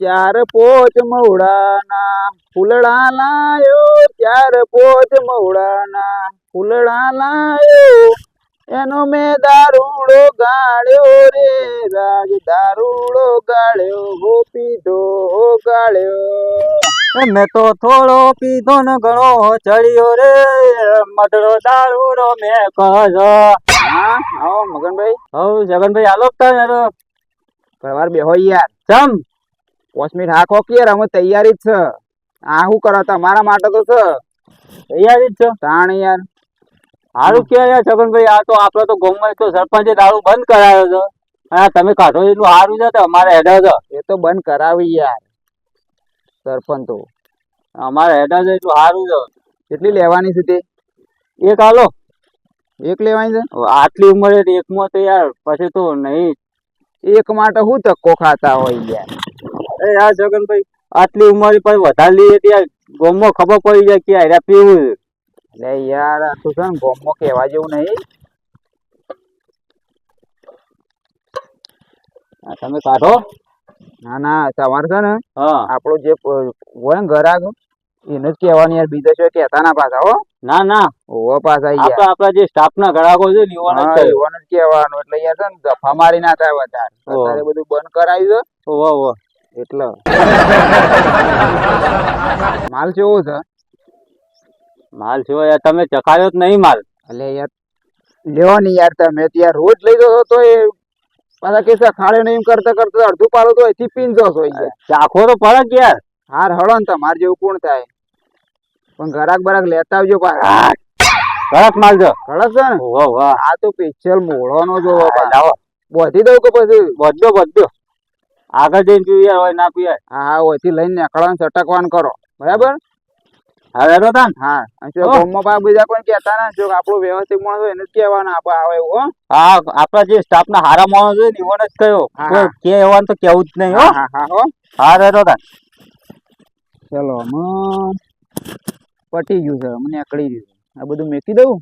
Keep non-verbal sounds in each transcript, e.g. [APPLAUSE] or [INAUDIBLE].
ચાર પોચ મવડાના ફૂલડા લાયો ચાર પોચ મવડાના ફૂલડા લાયો. એનો મેં દારૂડો ગાળ્યો રે રાજ દારૂડો ગાળ્યો હો પીધો હો ગાળ્યો. મેં તો થોડો પીધો ને ઘણો ચડ્યો રે મધરો દારૂડો મેં કહો હા આવો મગનભાઈ. હવ જગનભાઈ આલો યાર પરવાર બેહો યાર. ચમ? પાંચ મિનિટ હા યાર અમે તૈયારી જ છે. આ શું કરો તમારા માટે તો છે. તૈયારી જ છે? તાણ યાર. સારું કે યાર છગનભાઈ આ તો આપડે તો ગામમાં તો સરપંચે દારૂ બંધ કરાયો છે. અને તમે કાઢો એટલું સારું છે તો અમારે હેડા છે. એ તો બંધ કરાવી યાર સરપંચ. તો અમારે હેડા છે એટલું સારું છે. કેટલી લેવાની છે તે? એક હાલો. એક લેવાની છે? આટલી ઉંમરે એકમાં તો યાર પછી તો નહીં. એક માટે શું ધક્કો ખાતા હોય યાર? એ યાર જગનભાઈ આટલી ઉંમર પછી વધારે લઈએ ત્યાં ગામમાં ખબર પડી જાય કે આયરા પીવું. છે એટલે યાર આ તું છે ને ગોમમાં કહેવા જેવું નહીં. આ તમે કાઢો. ના ના તમારે છે ને હા. આપણો જે હોય ને ઘરાક એને જ કહેવાનું યાર બીજા છે કહેતા ના પાછા હો. ના ના. ઓવો પાછા યાર આપણા જે સ્ટાફ ના ઘરાકો છે ને યુવાનો હા, એવાનું જ કહેવાનું એટલે યાર છે ને દફા મારી ના થાય વધારે બધું બંધ કરાવી દો ઓહો છે એટલે. [LAUGHS] માલ કેવો છે? માલ છે યાર તમે ચખાયો જ નહીં માલ. એટલે યાર લેવો નહીં યાર તમે. તો યાર રોજ લઈ જતો તો એ પાછા કે ખાડે નહીં એમ કરતા કરતા અડધું પાડો તો અહીંથી પીન જશો ચાખો તો પડે યાર. હાર હળો ને તમારે જેવું કોણ થાય? પણ ઘરાક બરાક લેતા આવજો પાછા. કડક માલ છે ખડક છે ને? ઓહો વાહ. આ તો પિક્ચર મોળો નો જોવો પાછો. લાવો. દઉં કે પછી? બધો બધો આગળ જઈને પીવી હોય ના પીવાય હા હા ઓથી લઈને નીકળવાનું સટકવાનું કરો. બરાબર? હવે તો તાન? હા અને ગામમાં પા બીજા કોઈ કહેતા ના જો આપણું વ્યવસ્થિત માણસ હોય એને જ કહેવાના આપણે આવે એવું હો. હા આપડા જે સ્ટાફ ના હારા માણસ હોય ને ઈવોને જ કહ્યો કોઈ કે એવાનું તો કેવું જ નહીં હો. હા હા હો હા. રે તો તાન. ચલો હમણાં પટી ગયું છે મને અકળી ગયું આ બધું મેકી દઉં?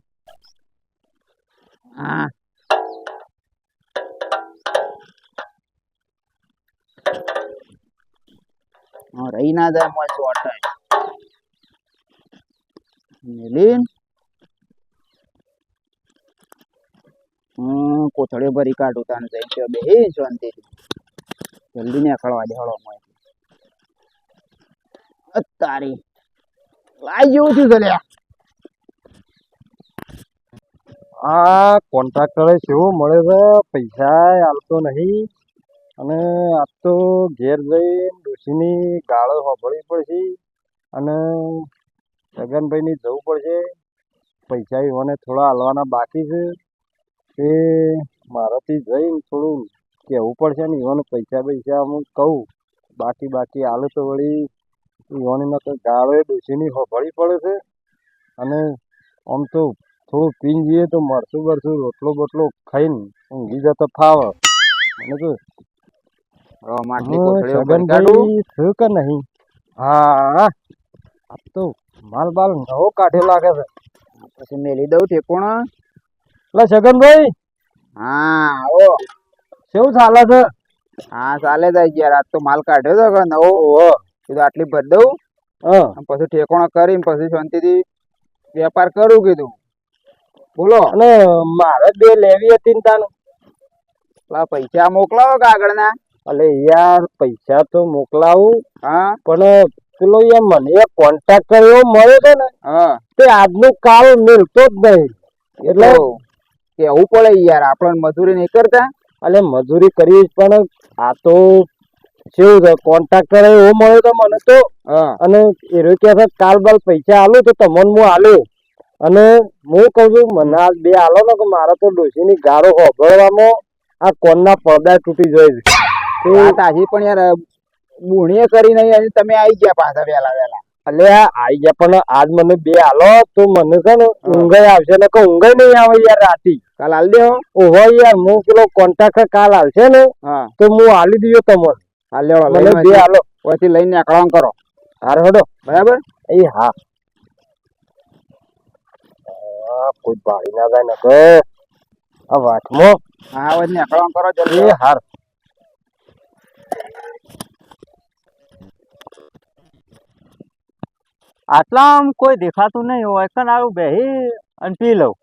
હા. રહી ના જાય મોય ચોટાય મેલીન હમ કોથળીઓ ભરી કાઢું તાને જઈને ત્યાં બેહી શાંતિથી જલ્દી નીકળવા દે હળો મોય અ તારી લાઈ જેવું છે લ્યા આ કોન્ટ્રાક્ટરે કેવું મળે છે પૈસા આલતો નહીં અને આજ તો ઘેર જઈને ડોશીની ગાળો સાંભળવી પડશે અને જગનભાઈની જવું પડશે. પૈસા એવાને થોડા હાલવાના બાકી છે એ મારાથી જઈને થોડું કહેવું પડશે ને એવાને પૈસા પૈસા હું કહું. બાકી બાકી હાલે તો વળી એવાની તો ગાળો ડોશીની સાંભળવી પડે છે. અને આમ તો થોડું પીન જઈએ તો મરસું બરસું રોટલો બોટલો ખાઈને ઊંઘી જતો ફાવે મને તો માટલી કોથળીઓ કાઢું. સગનભાઈ કે નહીં? હા. આ તો માલ બાલ નવો કાઢે લાગે છે. પછી મેલી દઉં ઠેકોણ. એટલે છગનભાઈ હા આવો. કેવું ચાલે છે? હા ચાલે જાય યાર આજ તો માલ કાઢ્યો તો કે નવો કીધું આટલી ભરી દઉં. હા. પછી ઠેકોણ કરીને પછી શાંતિથી વેપાર કરું કીધું. બોલો. અને મારે બે લેવી હતી ને તાનું પૈસા મોકલાવો કાગળના અલે યાર પૈસા તો મોકલાવું. હા. પણ પેલો યાર મને એક કોન્ટેક્ટ કર્યો મળ્યો છે ને હા. તે આજનું કાલ મિલતો જ નહીં. એટલે એટલે કેવું પડે યાર આપણે મજૂરી નહીં કરતા? અલે મજૂરી કરી પણ આ તો કેવું છે કોન્ટ્રાક્ટર એવો મળ્યો તો મને તો. હા. અને એ રહ્યો કે કાલ બાલ પૈસા આલું તો તમને હું આલ્યો અને હું કહું છું મને આ બે આલો ને કે મારે તો ડોસીની ગાળો હોભળવામાં આ કોનના પડદા તૂટી જાય છે. તે વાત આજે પણ યાર બુણીએ કરી નહીં અને તમે આવી ગયા પાછા વેલા વેલા એટલે આવી ગયા પણ આજ મને બે આલો તો મને છે ને ઊંઘ આવશે ને કે ઊંઘ નહીં આવે યાર રાતી. કાલ હાલ દેવો ઓહો યાર હું પેલો કોન્ટ્રાક્ટ કાલ હાલશે ને તો હું હાલી દીધો તમને. હાલ લેવો મને બે આલો પછી લઈને નીકળવાનું કરો. હાર હડો. બરાબર? એ હા. કોઈ ભાઈ ના જાય ને કે આ વાતમાં. હા હવે નીકળવાનું કરો જલ્દી હાર. આટલામાં કોઈ દેખાતું નહીં હોય કન આવું બેહી અને પી લઉં.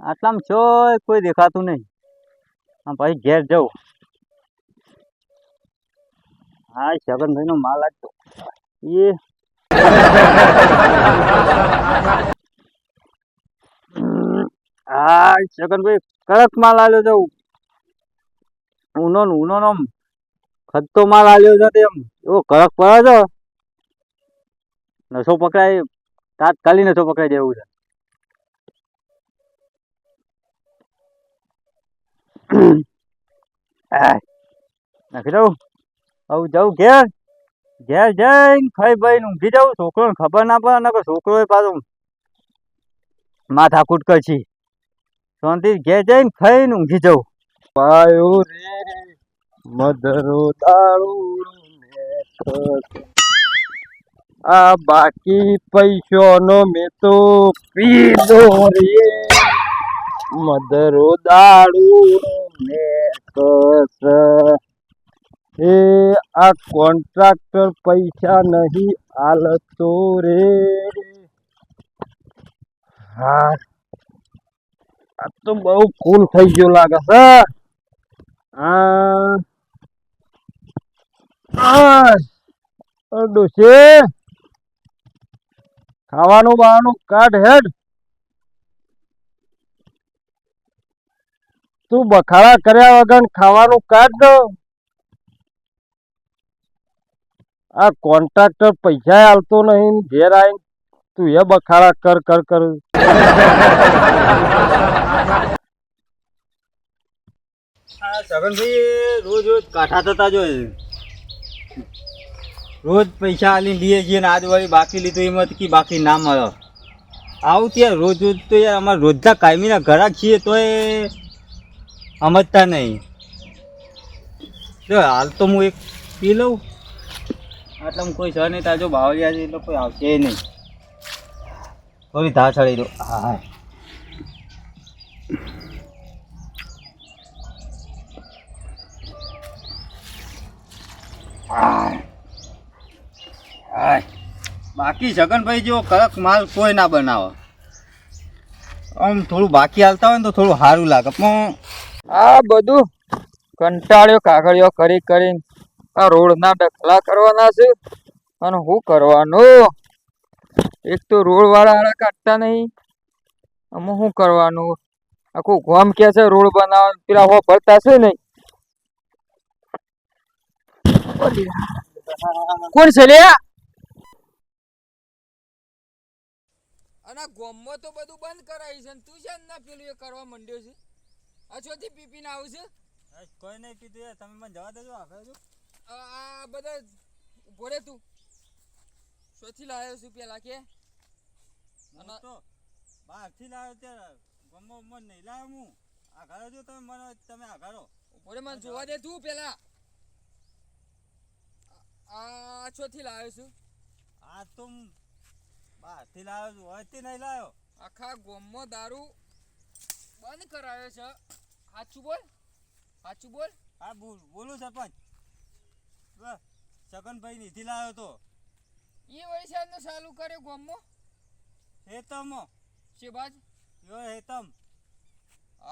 આટલામાં છો કોઈ દેખાતું નહીં. આમ પછી ઘેર જવું હા છગનભાઈ નો માલ આજતો એ. હા, છગનભાઈ, કડક માલ આલ્યો છે. ઊનો ને ઊનો નો આમ ખદ્દો માલ આલ્યો છે તેમ. એવો કડક પડે છે. નશો પકડાય? તાત્કાલિક નશો પકડાઈ દેવું છે. નાખી દઉં? હવે જાઉં ઘેર? ઘેર જઈને ખાઈ ભાઈ ઊંઘી જાઉં? છોકરોને ખબર ના પડે ને છોકરો પાછો માથાકૂટ કરશી. શાંતિ, ઘેર જઈને ખાઈને ઊંઘી જાઉં. પાયો રે, મધરો દારૂ. આ બાકી પૈસોનો મેં તો પીધો રે. મધરો દારૂ ને એ આ કોન્ટ્રાક્ટર પૈસા નહીં આલતો રે. હા. આ તો બહુ કુલ થઈ ગયો લાગે છે. ઓ ડોશી ખાવાનું બાવાનું કાઢ હેડ. તું બખાડા કર્યા વગર ખાવાનું કાઢ આ કોન્ટ્રાક્ટર પૈસા આલતો નહીં, ઘેર આવીને તું એ બખાડા કર કર કર. આ છગનભાઈ રોજ રોજ કાઠા થતા જો રોજ પૈસા આલી લઈએ છીએ ને આજ વળી બાકી લીધું એમાં કે બાકી ના મળે. આવું ત્યાં રોજ રોજ તો યાર અમારે રોજના કાયમીના ઘરાક છીએ તોય સમજતા નહીં. જો હાલ તો હું એક પી લઉં. આટલામાં કોઈ સર નહીં તાજો બાવળિયા છે એટલે કોઈ આવશે નહીં. થોડી ધા ચડી દો હા. હા બાકી જગનભાઈ જેવો કડક માલ કોઈ ના બનાવે. આમ થોડું બાકી હાલતા હોય ને તો થોડું સારું લાગે. પણ આ બધું કંટાળ્યો, કાગળિયો કરી કરીને આ રોડના ડખલા કરવાના છે. અને શું કરવાનું? એક તો રોડ વાળા આડા કાઢતા નહીં. આમાં શું કરવાનું? આખું ગામ કે છે રોડ બનાવવા પેલા હો ભરતા છે નહીં. કોણ છે લ્યા? અને ગોમમાં તો બધું બંધ કરાવી છે ને તું છે ને પેલું એ કરવા માંડ્યો છે? આ ચોથી પીપીને આવું છે? કોઈ નહીં કીધું તમે મને જવા દેજો આગળ છો. આ બધા ઊભો રે તું. ચોથી લાવ્યો છું પેલા કે. અને તો બહારથી લાવ્યો ત્યારે ગમો મન નહીં લાવ્યો હું. આઘાડો જો તમે મને તમે આઘાડો. ઊભો રે મને જોવા દે તું પેલા. આ ચોથી લાવ્યો છું. આ તો હું બહારથી લાવ્યો છું હવેથી નહીં લાવ્યો આખા ગોમમાં દારૂ બંધ કરાયો છે. સાચું બોલ સાચું બોલ. હા બોલ બોલું સરપંચ. છગનભાઈ નીથી લાવ્યો તો. એ વૈશાલનો ચાલુ કર્યો ગોમમાં? હેતમ. શેબાજ યો હેતમ.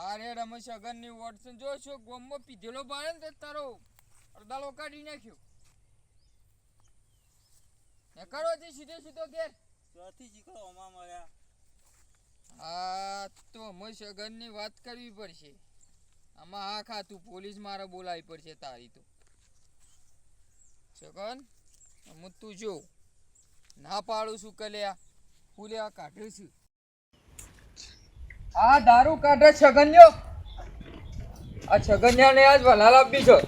અરે રમેશ અગનની વોટસન જો છો ગોમમાં પીધેલો બાળે ને તારો અડધાલો કાઢી નાખ્યો. ને કરો છે સીધો સીધો ઘેર. મળ્યા આ તો રમેશ અગરની વાત કરવી ખાતું જો. આ. છગન્યાને આજ વલાલ આપી છે.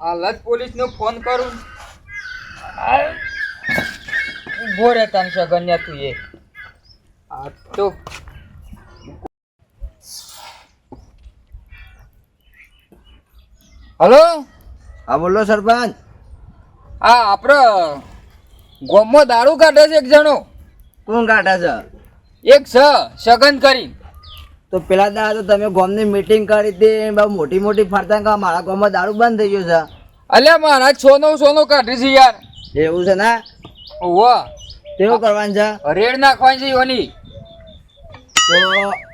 હાલત પોલીસનો ફોન કરું. ઊભો રે તને છગન્યા તું એ. આ તો હલો? હા બોલો સરપંચ. હા આપણે ગોમમાં દારૂ કાઢે છે એક જણો. કોણ કાઢે છે? એક છ સગન કરી. તો પેલા દા તો તમે ગોમની મીટિંગ કરી હતી બહુ મોટી મોટી ફરતા કે મારા ગોમમાં દારૂ બંધ થઈ ગયો અલ્યા મારા સોનો સોનો કાઢી છે યાર. એવું છે ને? ઓહો કેવું કરવાનું છે? રેડ નાખવાની છે યોની. તો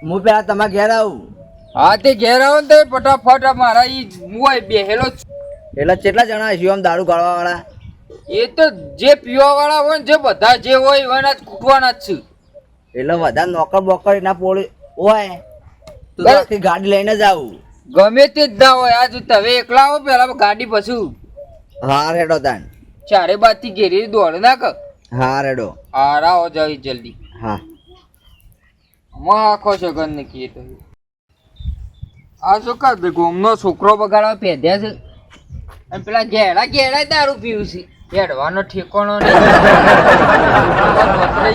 હું પેલા તમારા ઘેર આવું. હા તે ઘેર આવો ને તો ફટાફટ મારા ઈ મુવાય બેહેલો. એટલે કેટલા જણા છે આમ દારૂ ગાળવા વાળા એ તો જે પીવા વાળા હોય ને જે બધા જે હોય એના જ કૂટવાના જ છે. એટલે બધા નોકર બોકર એના પોળી હોય તો આખી ગાડી લઈને જ આવું. ગમે તે જ ના હોય. આજ તમે એકલા આવો પેલા ગાડી પછી. હા રેડો તાન ચારે બાજથી ઘેરી દોડ નાખ. હા રેડો. હા રાહો જઈ જલ્દી. હા. માં આખો છે ઘર કીએ તો આ શું કર ગોમનો છોકરો બગાડવા પેધ્યા છે? અને પેલા ઘેડા ઘેડા દારૂ પીવું છે. હેડવાનો ઠેકોણો નહીં.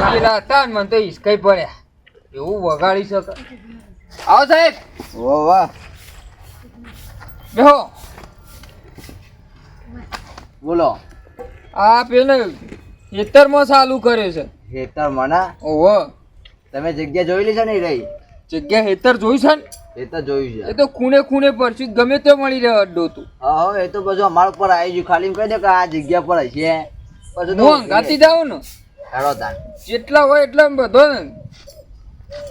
ગયેલા હતા ને મને તો હિસકાઈ પડ્યા. એવું વગાડી શકે આવો સાહેબ. વાહ વાહ. બેહો. બોલો. આ પેલે ખેતરમાં ચાલુ કરે છે. હેતર ના? ઓહો. તમે જગ્યા જોયેલી છે ને રહી જગ્યા હેતર જોઈ છે ને? હેતર જોયું છે. એ તો ખૂણે ખૂણે પરથી ગમે તે મળી રહ્યો અડ્ડો તું. હા એ તો બધું અમારા ઉપર આવી ગયું. ખાલી કહી દે કે આ જગ્યા પર છે પછી તો ગાતી અંગાતી ને? હેડો તાન જેટલા હોય એટલા બધો ને.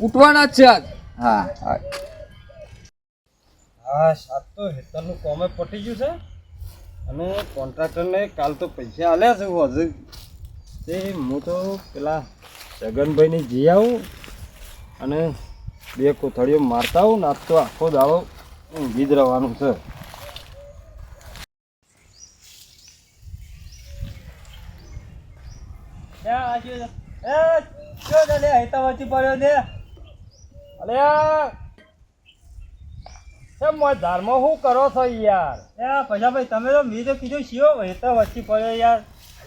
ઉઠવાના જ છે આજ. હા. હા. સાત તો હેતરનું કોમે પટી ગયું છે. અને કોન્ટ્રાક્ટરને કાલ તો પૈસા આલ્યા છે હું હજુ તે હું તો પેલા જગનભાઈને જઈ આવું અને બે કોથળીઓ મારતા આવું નાસ્તો તો આખો દાડો ઊંઘી જ રહેવાનું છે. અલ્યા કેમ મોય ધારમાં શું કરો છો યાર? પૈસા ભાઈ તમે તો મેં તો કીધું શિયો હેતા તો વચ્ચે પડ્યો યાર.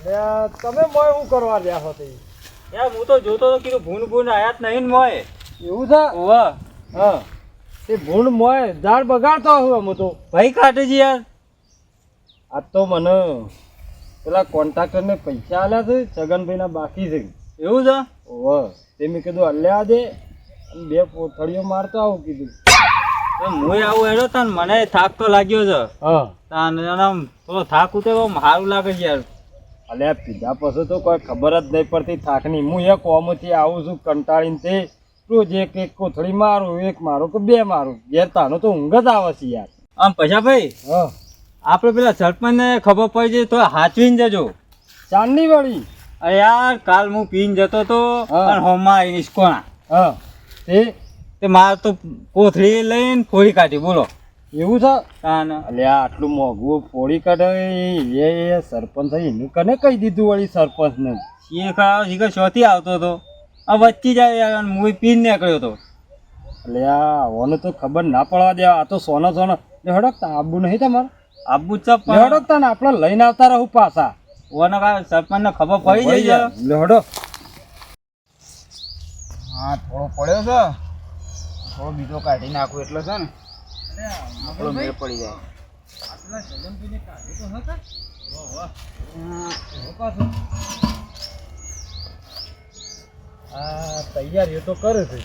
તમે મોય શું કરવા રહ્યા છો તે યાર હું તો જોતો તો કીધું ભૂન ભૂન આયાત નહીં ને મોય. એવું છે? વાહ હા. તે ભૂન મોય ઝાડ બગાડતો હું અમે તો. ભાઈ કાટેજી યાર. આ તો મને પેલા કોન્ટ્રાક્ટરને પૈસા આલ્યા છે છગનભાઈના બાકી છે. એવું છે? ઓહ તે મેં કીધું અલ્યા દે અને બે પોથળીઓ મારતો આવું કીધું. હું આવું હેડો તને મને થાક તો લાગ્યો છે. હા. તાન આમ થોડો થાક ઉતરે સારું લાગે છે યાર. અલ્યા પીધા પછી તો કોઈ ખબર જ નહીં પડતી થાકની. હું એક કોમથી આવું છું કંટાળીને તે રોજ એક એક કોથળી મારું એક મારું કે બે મારું. ઘેર તાનો તો ઊંઘ જ આવે છે યાર. આમ પૈસા ભાઈ હા. આપણે પેલા સરપંચને ખબર પડી જાય તો હાચવીને જજો. ચાંદની વાળી. અરે યાર કાલ હું પીને જતો તો હા. અને હોમાં આવીને ઇસ્કોણા હા. તે? તે મારે તો કોથળી લઈને ફોડી કાઢી બોલો. એવું છે? અલ્યા આટલું મોંઘું ફોડી કાઢે એ સરપંચ એનું કને કહી દીધું વળી સરપંચને? એ ખાવા શીખર શોથી આવતો હતો? આ વચ્ચે જાય હું પીને નીકળ્યો હતો અલ્યા આવવાનું તો ખબર ના પડવા દેવા. આ તો સોનો સોનો. લે હડક આબુ નહીં તમારે? આબુ ચપ હડકતા ને આપણે લઈને આવતા રહું પાછા. ઓને કા સરપંચને ખબર પડી જાય. છે. હડો. હા થોડો પડ્યો છે. થોડો બીજો કાઢી નાખું એટલે છે ને. આપણો મેળ પડી જાય. આ તૈયારીઓ તો કરે છે.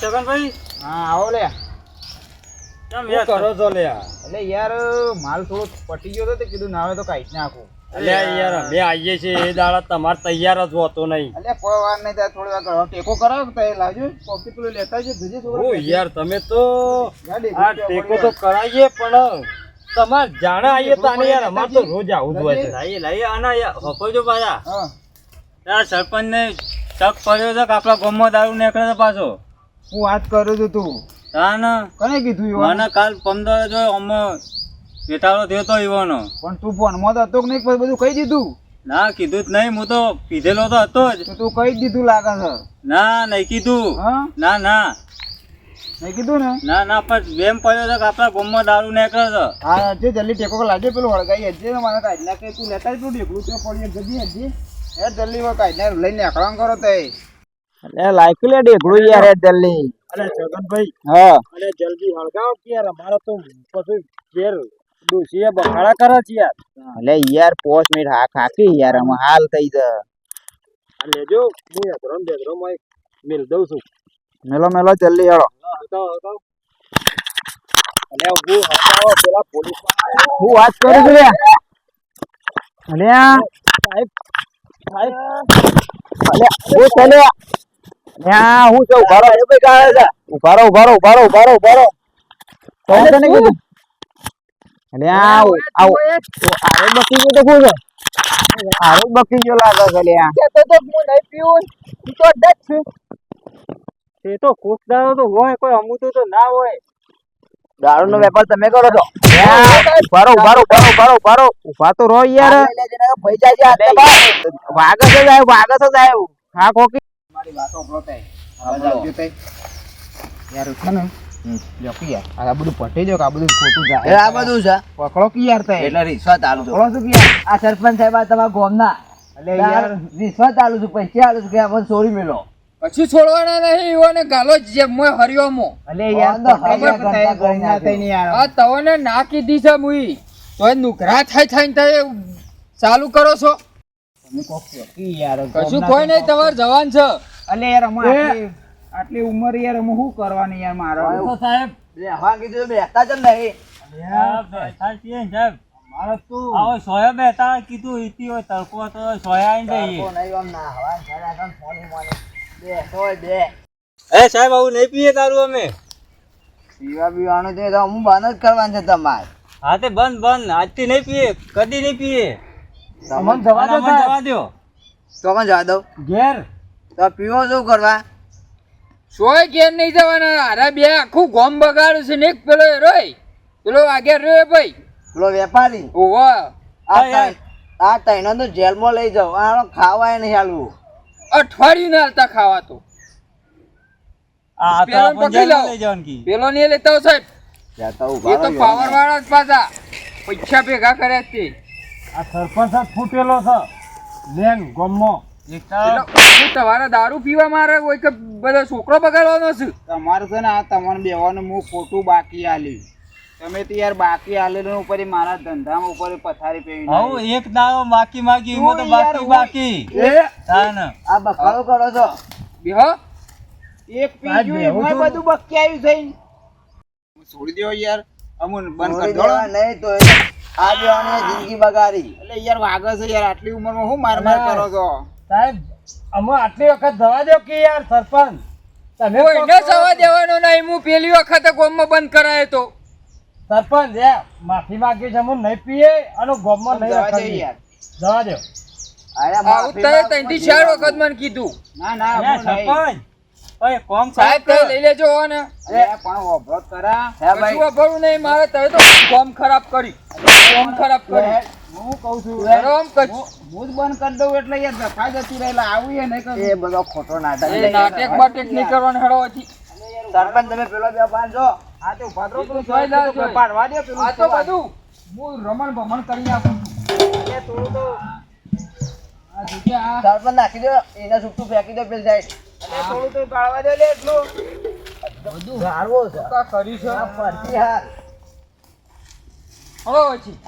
છગનભાઈ. હા આવો લે. કરો છો લે એટલે યાર માલ થોડો પટી ગયો હતો તે કીધું ના આવે તો કાઢી નાખું. અલ્યા. યાર અમે આવીએ છીએ એ દાડા તમારે તૈયાર જ હોતો નહીં. કોઈ વાર નહીં થોડી વાર ટેકો કરાવો તો લાવજો. કોફી પેલું લેતા આવજો ધીરે ઓ યાર તમે તો આ ટેકો તો કરાવીએ પણ તમારે જાણે આવીએ તાને યાર અમારે તો રોજ આવું જ હોય છે. લાઈએ લાઈએ અને યાર હપોજો પાછા. હા. યાર સરપંચને શક પડ્યો છે કે આપણા ગામમાં દારૂ નીકળે છે પાછો? હું વાત કરું છું તું. તાન કને કીધું? મને કાલ પંદર જો અમે વેટાળો થયો તો ઈવાનો પણ તું ફોનમાં તો હતો કે નહીં? બધું કહી દીધું. ના કીધું જ નહીં. હું તો પીધેલો તો હતો જ. તું કહી દીધું લાગે છે. ના નહીં કીધું. હા? ના ના. નહીં કીધું ને? ના ના પણ બેમ પડ્યો છે કે આપણા ગામમાં દારૂ નીકળે છે. હા હજી જલ્દી ટેકો લાગે પેલું હળગાઈ હજી મને કાઢી નાખે તું લેતા જ તું ઢેકલું ત્યાં પડી જજી હજી. હે જલ્દી કાઢી નાખ લઈને નીકળવાનું કરો તે. અરે લાયકું લે ઢેકડું યાર હે જલ્દી. અરે છગનભાઈ હા. અરે જલ્દી વળગાવ કે યાર અમારે તો પછી ઘેર ડોશીએ બખાડા કરે છે યાર. એટલે યાર પોસ્ટ મિનિટ હા ખાકી યાર આમાં હાલ થઈ જ લેજો હું યદ્રોમ બેદ્રોમમાં મેલ દઉં છું. મેલો મેલો જલ્દી હેડો અલે હળગાવ અને હું હળગાવો પેલા પોલીસ હું વાત કરું છું લે. અલ્યા હું ચલે ન્યા હું જો ઉભારો. એ ભાઈ ગાળે છે. ઉભારો ઉભારો ઉભારો ઉભારો ઊભા ઊભા ઊભા રહો કોણ છે ને કીધું? આ આવો આરે બકી ગયો તો કોણ આરે બકી ગયો લાગે છે લ્યા તો તો હું નહીં પીવું. તું તો જ છું. એ તો કોક દાડો તો હોય કોઈ અમુતું તો ના હોય. દારૂ નો વેપાર તમે કરો છો. ભારો રહો ઊભા ભારો ઊભા રહો ઊભા વાગસ જ આવ્યું વાગસ તો આવ્યું. યાર પૈસા મારી વાતો. વાગે છે જાય આ બધું છે. પકડો કી યાર તે એટલે રિશ્વત આલું છું. આ સરપંચ સાહેબ આ તમારા ગામના. યાર રિશ્વત આલું છું પૈસા આલું છું કે અમને સોરી મેલો. કશું છોડવાના નહીં એઓને ગાલો જે મોય હરિયોમો અલે વાંધો હરિયા કરતા કરી નાખ્યું. આ તવને ના કીધી છે મુઈ નુકરા થાય થાય ને તમે ચાલુ કરો છો. કશું કોઈ નહીં તમારે જવાન છે. અલે યાર અમે આટલી ઉંમર યાર અમે શું કરવાની યાર મારો? તો સાહેબ. બેહવા કીધું બેહતા જ નહીં. આવો સોયા બેતા કીધું ઈતી હોય તડકો તો સોયા જઈએ. નહીં આમ ને ઘરે આગળ ફોની મોની. બેસો હોય બે. એ સાહેબ આવું નહીં પીએ તારું અમે. પીવા પીવાનું છે તો હું બંધ જ કરવાનું છે તમારે. હા તે બંધ બંધ. આજથી નહીં પીએ કદી નહીં પીએ. તમને અને અમને જવા દો. તો પણ જવા દઉં ઘેર. તો પીવો શું કરવા? સોય ઘેર નહીં જવાના. અરે બે આખું ગોમ બગાડ્યું છે ને એક પેલો રોય. પેલો આગળ રહ્યો ભાઈ. પેલો વેપારી. ઓહો આ ત્રણનો તો જેલમાં લઈ જાઓ. આનો ખાવાય નહીં હાલવું. અઠવાડિયું ના હાલતા ખાવા તો. પેલો નહીં પકડી જેલમાં લાવો. લઈ જવાનું કી. પેલો ને લેતા સાહેબ. એ તો પાવર વાળા જ પાછા. પૈસા ભેગા કર્યા તે આ સરપંચ ફૂટેલો છે. લેન ગમો એટલે હું તમારા દારૂ પીવા મારે કોઈ કે બધા છોકરો બગાડવાનો છે? તમારે છે ને આ તમારે બેવાનું હું ખોટું બાકી આલી. તમે તો યાર બાકી આલેલું ઉપર મારા ધંધામાં ઉપર પથારી પેવી આવું એક દાડો બાકી માગી હું તો બાકી બાકી. એ? તાન આ બકાળો કરો છો. બેહો એક પીજું એમાં બધું બકી આવ્યું થઈ છોડી દેવો યાર. અમુન બંધ કરી. દો નહીં તો આ બેવાની જિંદગી બગાડી. એટલે યાર વાગે છે યાર આટલી ઉંમરમાં હું માર માર કરો છો? સાહેબ અમે આટલી વખત જવા દો કે યાર સરપંચ? તમે કોઈને જવા દેવાનો નહીં હું પેલી વખતે ગોમમાં બંધ કરાયો તો. સરપંચ એ માફી માંગી છે હું નહીં પીએ અને ગોમમાં નહીં જવા યાર. જવા દો. અરે માફી માંગો ત્રણથી પણ ચાર વખત મને કીધું. ના ના. સરપંચ ઓય કોમ સાહેબ કરો. લઈ લેજો ને અરે પણ ઓભરો કરા. હે ભાઈ. કશું નહીં મારે તમે તો ગોમ ખરાબ કરી. ગોમ ખરાબ કરી. હું કહું છું ગરમ કચ હું બંધ કરી દઉં એટલે યાર દફા જતી રહેલા આવું એ નહીં એ બધો ખોટો નાટક એ નાટક બાટક નહીં કરવાનું હેડો હતી સરપંચ તમે પેલો બે બાંધો આ તો ભદ્રો એ જોઈ લાવજો. પાડવા દે પેલું આ તો બધું. હું રમણ ભમણ કરી આપું એ થોડું તો આ જગ્યા સરપંચ નાખી દો એના છૂટું ફેંકી દો પેલી સાઈડ. એ થોડું તો ગાળવા દે લે એટલું. બધું ગાળવો છે. કા કરી છે? ફરતી હાર ઓ પછી